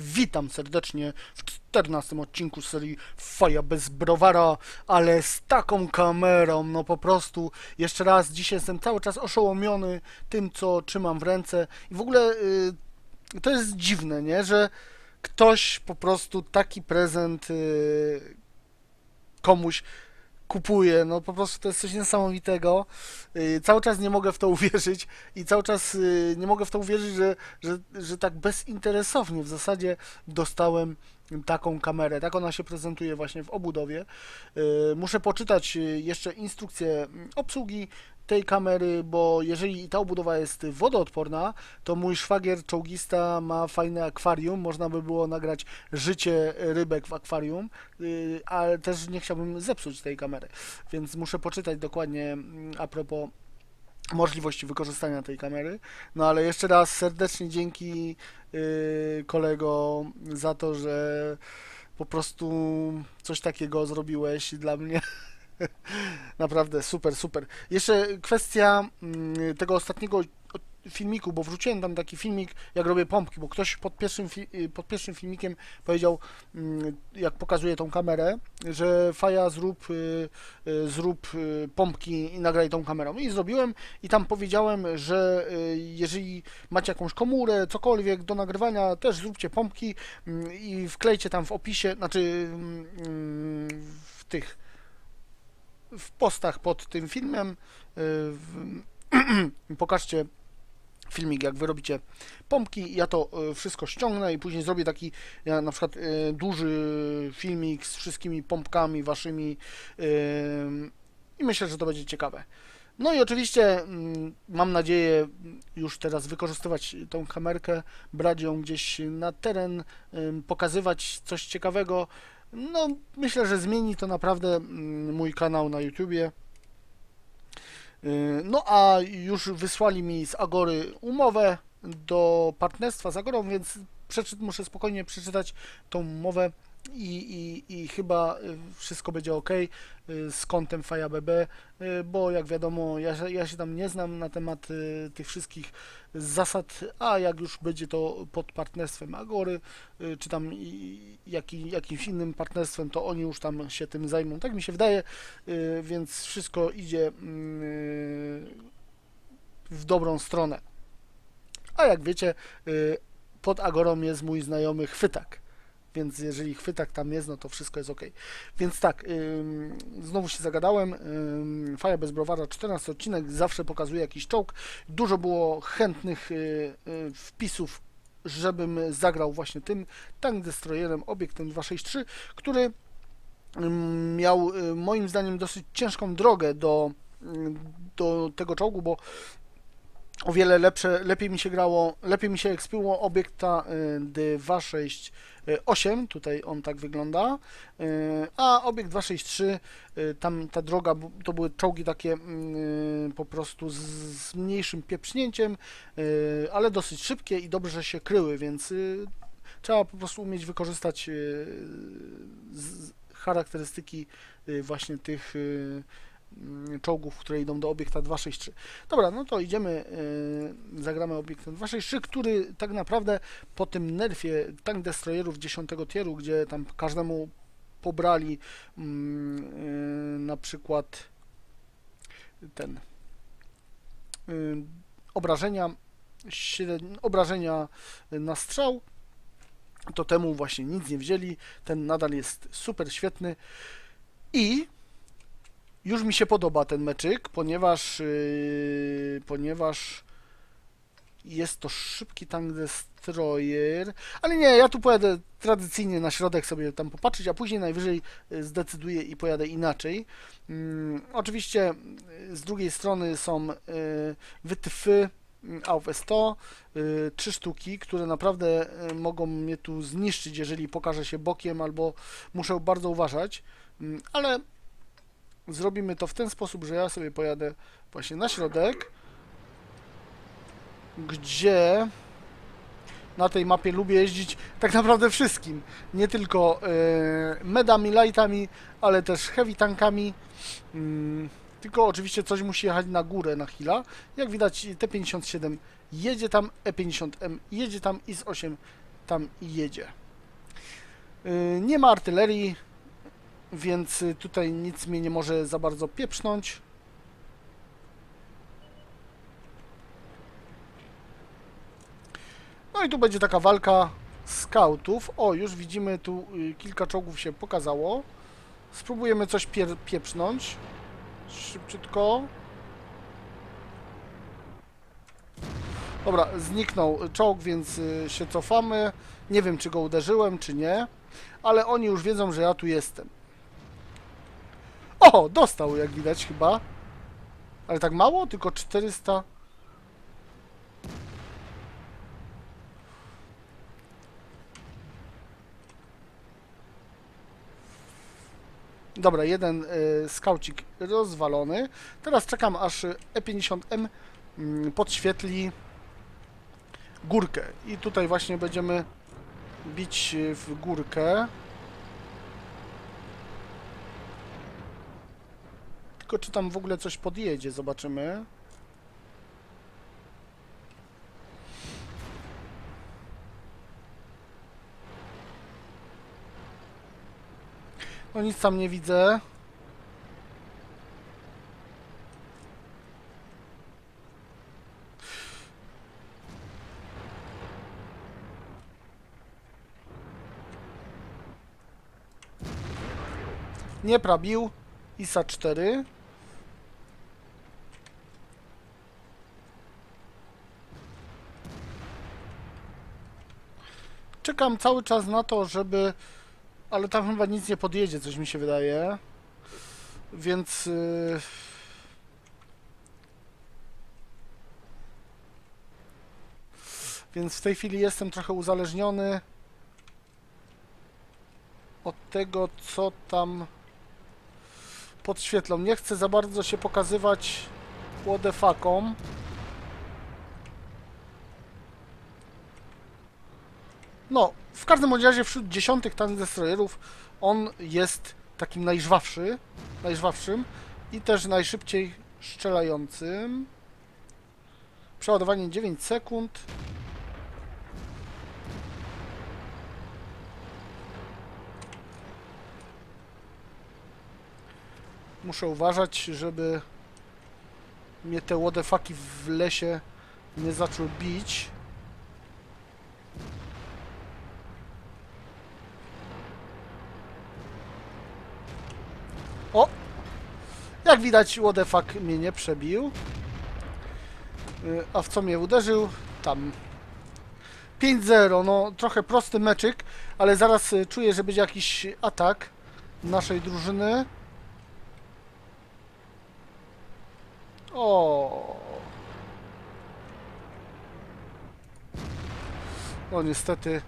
Witam serdecznie w 14 odcinku serii Faja bez browara, ale z taką kamerą, no po prostu jeszcze raz, dzisiaj jestem cały czas oszołomiony tym, co trzymam w ręce i w ogóle y, to jest dziwne, nie, że ktoś po prostu taki prezent y, komuś kupuje, no po prostu to jest coś niesamowitego. Y, Cały czas nie mogę w to uwierzyć i cały czas y, nie mogę w to uwierzyć, że, że, że tak bezinteresownie w zasadzie dostałem taką kamerę. Tak ona się prezentuje właśnie w obudowie. Y, Muszę poczytać jeszcze instrukcję mm, obsługi tej kamery, bo jeżeli ta obudowa jest wodoodporna, to mój szwagier czołgista ma fajne akwarium, można by było nagrać życie rybek w akwarium, y, ale też nie chciałbym zepsuć tej kamery, więc muszę poczytać dokładnie mm, a propos możliwości wykorzystania tej kamery. No ale jeszcze raz serdecznie dzięki yy, kolego za to, że po prostu coś takiego zrobiłeś dla mnie. Naprawdę super, super. Jeszcze kwestia mm, tego ostatniego filmiku, bo wrzuciłem tam taki filmik, jak robię pompki, bo ktoś pod pierwszym, y, pod pierwszym filmikiem powiedział, mm, jak pokazuje tą kamerę, że Faja zrób, y, y, zrób pompki i nagraj tą kamerą. I zrobiłem i tam powiedziałem, że jeżeli macie jakąś komórę, cokolwiek do nagrywania, też zróbcie pompki mm, i wklejcie tam w opisie, znaczy w tych w postach pod tym filmem y, pokażcie filmik, jak wy robicie pompki. Ja to y, wszystko ściągnę i później zrobię taki ja, na przykład y, duży filmik z wszystkimi pompkami waszymi i myślę, że to będzie ciekawe. No i oczywiście mm, mam nadzieję już teraz wykorzystywać tą kamerkę, brać ją gdzieś na teren, pokazywać coś ciekawego. No, myślę, że zmieni to naprawdę mm, mój kanał na YouTubie. Yy, No a już wysłali mi z Agory umowę do partnerstwa z Agorą, więc muszę spokojnie przeczytać tą umowę i, i, i chyba y, wszystko będzie ok y, z kątem FireBB, y, bo jak wiadomo, ja, ja się tam nie znam na temat tych wszystkich zasad, a jak już będzie to pod partnerstwem Agory, czy tam jakimś innym partnerstwem, to oni już tam się tym zajmą. Tak mi się wydaje, więc wszystko idzie mm, w dobrą stronę. A jak wiecie, pod Agorą jest mój znajomy Chwytak. Więc jeżeli chwytak tam jest, no to wszystko jest ok. Więc tak, ym, znowu się zagadałem. Ym, Faja bez browara, 14 odcinek, zawsze pokazuje jakiś czołg. Dużo było chętnych y, y, wpisów, żebym zagrał właśnie tym tank destroyerem obiektem 263, który ym, miał y, moim zdaniem dosyć ciężką drogę do, ym, do tego czołgu, bo o wiele lepsze, lepiej mi się grało, lepiej mi się ekspiło obiekta y, 268, tutaj on tak wygląda, y, a obiekt 263, y, tam ta droga, to były czołgi takie y, po prostu z, z mniejszym pieprznięciem, y, ale dosyć szybkie i dobrze się kryły, więc y, trzeba po prostu umieć wykorzystać y, charakterystyki y, właśnie tych y, mm, czołgów, które idą do obiekta 263. Dobra, no to idziemy, y, zagramy obiektem 263, który tak naprawdę po tym nerfie tank destroyerów 10 tieru, gdzie tam każdemu pobrali mm, y, na przykład ten y, obrażenia średn- obrażenia na strzał, to temu właśnie nic nie wzięli. Ten nadal jest super świetny i już mi się podoba ten meczyk, ponieważ yy, ponieważ jest to szybki tank destroyer, ale nie, ja tu pojadę tradycyjnie na środek sobie tam popatrzeć, a później najwyżej y, zdecyduję i pojadę inaczej. Mm, oczywiście y, z drugiej strony są y, wytyfy mm, AUF 100, y, trzy sztuki, które naprawdę y, mogą mnie tu zniszczyć, jeżeli pokaże się bokiem, albo muszę bardzo uważać, Mm, ale zrobimy to w ten sposób, że ja sobie pojadę właśnie na środek, gdzie na tej mapie lubię jeździć tak naprawdę wszystkim. Nie tylko e, medami, lightami, ale też heavy tankami. Mm, tylko oczywiście coś musi jechać na górę, na hila. Jak widać T-57 jedzie tam, E-50M jedzie tam, IS-8 tam jedzie. Y, Nie ma artylerii, więc y, tutaj nic mnie nie może za bardzo pieprznąć. No i tu będzie taka walka skautów. O, już widzimy tu y, kilka czołgów się pokazało. Spróbujemy coś pieprznąć. Szybciutko. Dobra, zniknął czołg, więc y, się cofamy. Nie wiem, czy go uderzyłem, czy nie. Ale oni już wiedzą, że ja tu jestem. O, dostał, jak widać chyba. Ale tak mało? Tylko 400... Dobra, jeden y, rozwalony. Teraz czekam aż E50M mm, podświetli górkę. I tutaj właśnie będziemy bić y, w górkę. Tylko czy tam w ogóle coś podjedzie, zobaczymy. No nic tam nie widzę. Nie prabił. ISA 4. Czekam cały czas na to, żeby... Ale tam chyba nic nie podjedzie, coś mi się wydaje. Więc... Yy... Więc w tej chwili jestem trochę uzależniony od tego, co tam podświetlą. Nie chcę za bardzo się pokazywać łodefakom. No, w każdym razie wśród dziesiątych tank destroyerów on jest takim najżwawszy, najżwawszym i też najszybciej strzelającym. Przeładowanie 9 sekund. Muszę uważać, żeby mnie te łodefaki w lesie nie zaczął bić. O! Jak widać, łodefak mnie nie przebił. Y, A w co mnie uderzył? Tam. 5-0, no trochę prosty meczyk, ale zaraz y, czuję, że będzie jakiś atak naszej drużyny. O. O, niestety.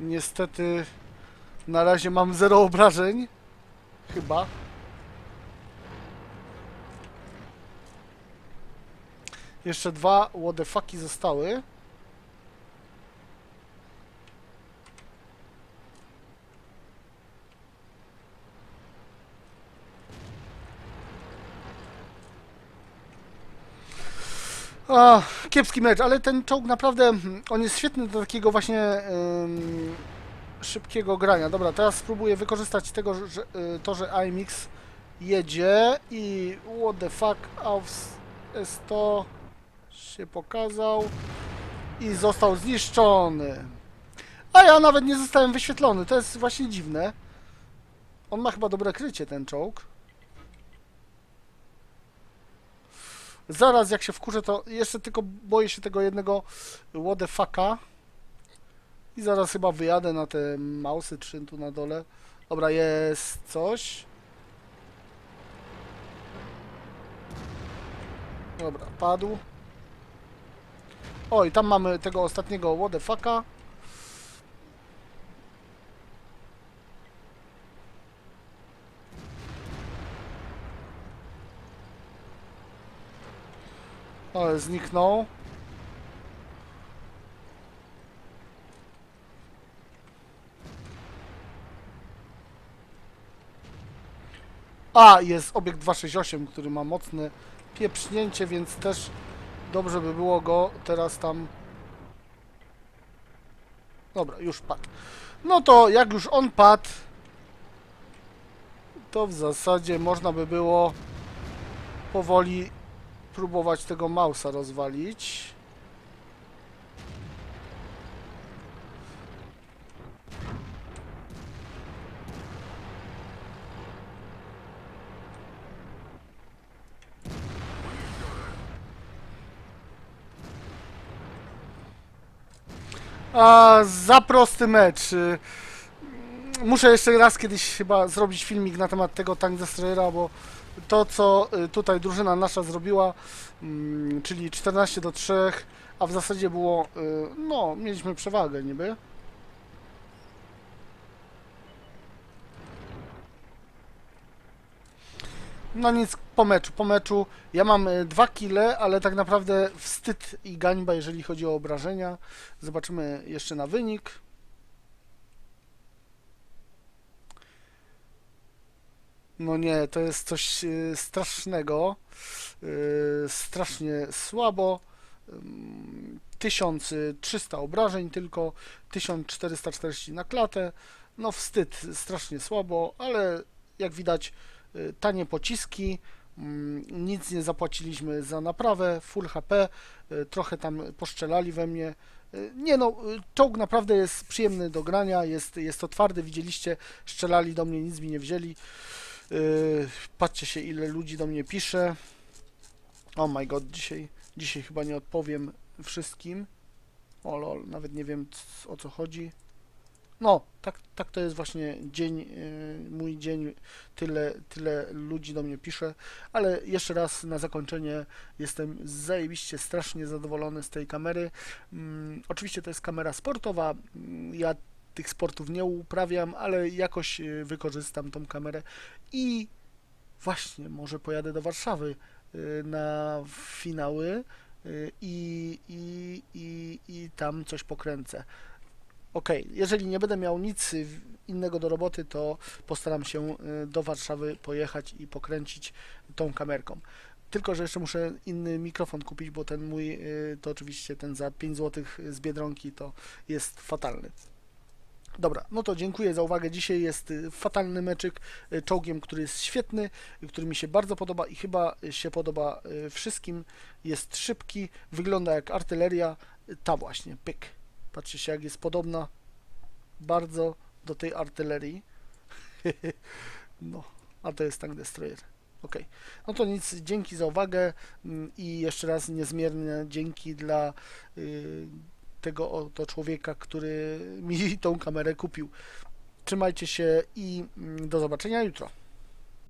Niestety. Na razie mam zero obrażeń. Chyba. Jeszcze dwa łodefaki zostały. A, kiepski mecz, ale ten czołg naprawdę, on jest świetny do takiego właśnie szybkiego grania. Dobra, teraz spróbuję wykorzystać tego, że, y, to, że IMX jedzie i what the fuck, aufs S100 się pokazał i został zniszczony. A ja nawet nie zostałem wyświetlony, to jest właśnie dziwne. On ma chyba dobre krycie, ten czołg. Zaraz jak się wkurzę, to jeszcze tylko boję się tego jednego fucka. I zaraz chyba wyjadę na te mausy, czy tu na dole. Dobra, jest coś. Dobra, padł. Oj, tam mamy tego ostatniego what the zniknął. A, jest obiekt 268, który ma mocne pieprznięcie, więc też dobrze by było go teraz tam Dobra, już padł. No to jak już on padł, to w zasadzie można by było powoli próbować tego mausa rozwalić. A, za prosty mecz. Y, Muszę jeszcze raz kiedyś chyba zrobić filmik na temat tego Tank Destroyera, bo to co y, tutaj drużyna nasza zrobiła, mm, czyli 14 do 3, a w zasadzie było, y, no, mieliśmy przewagę niby. No nic, po meczu, po meczu. Ja mam y, dwa kile, ale tak naprawdę wstyd i gańba, jeżeli chodzi o obrażenia. Zobaczymy jeszcze na wynik. No nie, to jest coś y, strasznego. Y, strasznie słabo. Ym, 1300 obrażeń tylko, 1440 na klatę. No wstyd, strasznie słabo, ale jak widać tanie pociski. Mm, Nic nie zapłaciliśmy za naprawę, full HP, y, trochę tam poszczelali we mnie. Y, Nie no, y, czołg naprawdę jest przyjemny do grania, jest, jest to twardy, widzieliście, strzelali do mnie, nic mi nie wzięli. Patrzcie się, ile ludzi do mnie pisze. Oh my god, dzisiaj, dzisiaj chyba nie odpowiem wszystkim. O lol, nawet nie wiem o co chodzi. No, tak, tak to jest właśnie dzień, yy, mój dzień, tyle, tyle ludzi do mnie pisze, ale jeszcze raz na zakończenie. Jestem zajebiście strasznie zadowolony z tej kamery. Mm, oczywiście to jest kamera sportowa, mm, ja tych sportów nie uprawiam, ale jakoś yy, wykorzystam tą kamerę. I właśnie może pojadę do Warszawy yy, na finały i, i, i, i tam coś pokręcę. Okej, jeżeli nie będę miał nic innego do roboty, to postaram się y, do Warszawy pojechać i pokręcić tą kamerką. Tylko, że jeszcze muszę inny mikrofon kupić, bo ten mój, y, to oczywiście ten za 5 zł z Biedronki to jest fatalny. Dobra, no to dziękuję za uwagę. Dzisiaj jest y, fatalny meczyk czołgiem, który jest świetny, który mi się bardzo podoba i chyba się podoba wszystkim. Jest szybki, wygląda jak artyleria. Ta właśnie, pyk. Patrzcie się, jak jest podobna bardzo do tej artylerii. No, a to jest Tank Destroyer. Ok, no to nic, dzięki za uwagę mm, i jeszcze raz niezmierne dzięki dla y, tego oto człowieka, który mi tą kamerę kupił. Trzymajcie się i mm, do zobaczenia jutro.